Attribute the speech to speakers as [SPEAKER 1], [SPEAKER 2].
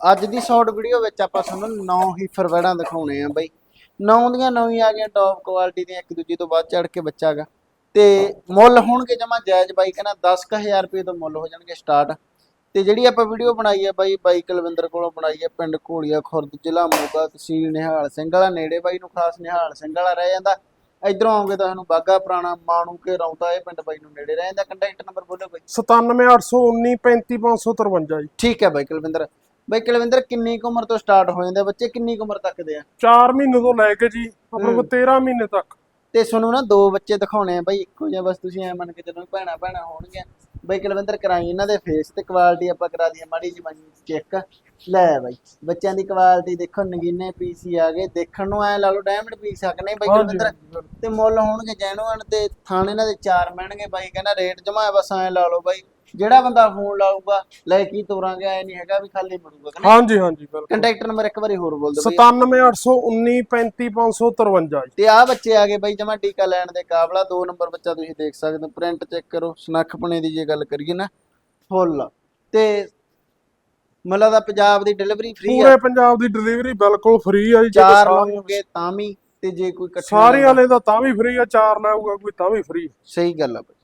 [SPEAKER 1] ਅੱਜ ਦੀ short video ਵਿੱਚ ਆਪਾਂ ਤੁਹਾਨੂੰ ਨੌ ਹੀ ਫਰਵੈੜਾਂ ਦਿਖਾਉਣੇ ਆ ਬਾਈ। ਨੌ ਦੀਆਂ ਨੌ ਹੀ ਆ ਗਈਆਂ ਟੌਪ ਕੁਆਲਿਟੀ ਦੀਆਂ ਇੱਕ ਦੂਜੀ ਤੋਂ ਵੱਧ ਚੜ ਕੇ ਬੱਚਾ ਗਾ। ਤੇ ਮੁੱਲ ਹੋਣਗੇ ਜਮਾ ਜਾਇਜ਼ ਬਾਈ ਕਹਿੰਦਾ 10000 ਰੁਪਏ ਤੋਂ ਮੁੱਲ ਹੋ ਜਾਣਗੇ ਸਟਾਰਟ ਤੇ ਜਿਹੜੀ ਆਪਾਂ ਵੀਡੀਓ ਬਣਾਈ ਹੈ ਬਾਈ ਬਾਈ ਕੁਲਵਿੰਦਰ ਕੋਲੋਂ ਬਣਾਈ ਹੈ ਪਿੰਡ ਘੋੜੀਆ ਖੁਰਦ ਜ਼ਿਲ੍ਹਾ ਮੋਗਾ ਤਹਿਸੀਲ ਨਿਹਾਲ ਸਿੰਘ ਵਾਲਾ ਨੇੜੇ ਬਾਈ ਨੂੰ ਖਾਸ ਨਿਹਾਲ ਸਿੰਘ ਵਾਲਾ ਰਹਿ ਜਾਂਦਾ। ਇਧਰੋਂ ਆਉਂਗੇ ਤਾਂ ਤੁਹਾਨੂੰ ਬਾਗਾ ਪੁਰਾਣਾ ਮਾਣੂ ਕੇ ਰੌਂਤਾ ਇਹ ਪਿੰਡ ਬਾਈ ਨੂੰ ਨੇੜੇ ਰਹਿ ਜਾਂਦਾ। ਕੰਟੈਕਟ ਨੰਬਰ ਬੋਲੋ ਬਾਈ।
[SPEAKER 2] 97819 35553 ਜੀ।
[SPEAKER 1] ਠੀਕ ਹੈ ਬਾਈ ਕੁਲਵਿੰਦਰ। ਬਾਈ ਕੁਲਵਿੰਦਰ ਕਿੰਨੀ ਕੁ ਉਮਰ ਤੋਂ ਸਟਾਰਟ ਹੋ ਜਾਂਦੇ ਬੱਚੇ? ਕਿੰਨੀ ਕੁ ਉਮਰ ਤੱਕ ਦੇ ਆ?
[SPEAKER 2] 4 ਮਹੀਨੇ ਤੋਂ ਲੈ ਕੇ ਜੀ ਆਪਣੇ ਕੋਲ 13 ਮਹੀਨੇ ਤੱਕ।
[SPEAKER 1] ਤੇ ਤੁਹਾਨੂੰ ਨਾ ਦੋ ਬੱਚੇ ਦਿਖਾਉਣੇ ਆ ਬਾਈ ਇੱਕੋ ਜਿਹਾ ਬਸ ਤੁਸੀਂ ਐ ਮੰਨ ਕੇ ਚੱਲੋ ਭੈਣਾ ਭੈਣਾ ਹੋਣਗੀਆਂ। ਬਾਈ ਕੁਲਵਿੰਦਰ ਕਰਾਈ ਇਹਨਾਂ ਦੇ ਫੇਸ ਤੇ ਕੁਆਲਿਟੀ ਆਪਾਂ ਕਰਾ ਦਈਏ ਮਾੜੀ ਜਿਹੀ ਮਾੜੀ ਚੈੱਕ ਲੈ ਬਾਈ ਬੱਚਿਆਂ ਦੀ ਕੁਆਲਿਟੀ ਦੇਖੋ ਨਗੀਨੇ ਪੀਸ ਆ ਗਏ। ਦੇਖਣ ਨੂੰ ਐ ਲਾ ਲਓ ਡਾਇਮੰਡ ਪੀਸ ਆ ਨਹੀਂ ਬਾਈ ਕੁਲਵਿੰਦਰ? ਤੇ ਮੁੱਲ ਹੋਣਗੇ ਜੈਨੂਅਨ ਤੇ ਥਾਣੇ ਇਹਨਾਂ ਦੇ ਚਾਰ ਮਿਲਣਗੇ। ਬਾਈ ਕਹਿੰਦਾ ਰੇਟ ਜਮਾ ਬਸ ਐ ਲਾ ਲਓ ਬਾਈ। ਜਿਹੜਾ ਬੰਦਾ ਫੋਨ ਲਾਊਗਾ ਲੈ ਕੀ ਤੋਰਾਂਗੇ ਐ ਨਹੀਂ ਹੈਗਾ ਵੀ ਖਾਲੀ ਮੁੜੂਗਾ ਕਿ ਨਹੀਂ?
[SPEAKER 2] ਹਾਂਜੀ ਹਾਂਜੀ ਬਿਲਕੁਲ।
[SPEAKER 1] ਕੰਟੈਕਟ ਨੰਬਰ ਇੱਕ ਵਾਰੀ ਹੋਰ ਬੋਲ ਦਿਓ ਬਾਈ।
[SPEAKER 2] 97819 35553 ਜੀ।
[SPEAKER 1] ਤੇ ਆ ਬੱਚੇ ਆ ਗਏ ਬਾਈ ਜਮਾ ਟੀਕਾ ਲੈਣ ਦੇ ਕਾਬਲਾ ਦੋ ਨੰਬਰ ਬੱਚਾ ਤੁਸੀਂ ਦੇਖ ਸਕਦੇ ਹੋ। ਪ੍ਰਿੰਟ ਚੈੱਕ ਕਰੋ। ਸਨੱਖਪਣੇ ਦੀ ਜੇ ਗੱਲ ਕਰੀਏ ਨਾ ਫੁੱਲ। ਤੇ ਮਤਲਬ ਦਾ ਪੰਜਾਬ ਦੀ ਡਿਲੀਵਰੀ ਫ੍ਰੀ ਆ।
[SPEAKER 2] ਪੂਰੇ ਪੰਜਾਬ ਦੀ ਡਿਲੀਵਰੀ ਬਿਲਕੁਲ ਫ੍ਰੀ ਆ ਜੀ
[SPEAKER 1] ਚਾਰ
[SPEAKER 2] ਜਿਹੜੇ
[SPEAKER 1] ਲਓਗੇ ਤਾਂ ਵੀ ਤੇ ਜੇ ਕੋਈ ਇਕੱਠੇ
[SPEAKER 2] ਸਾਰੇ ਵਾਲੇ ਦਾ ਤਾਂ ਵੀ ਫ੍ਰੀ ਆ ਚਾਰ ਲਾਊਗਾ ਕੋਈ ਤਾਂ ਵੀ ਫ੍ਰੀ
[SPEAKER 1] ਸਹੀ ਗੱਲ ਆ ਬਾਈ।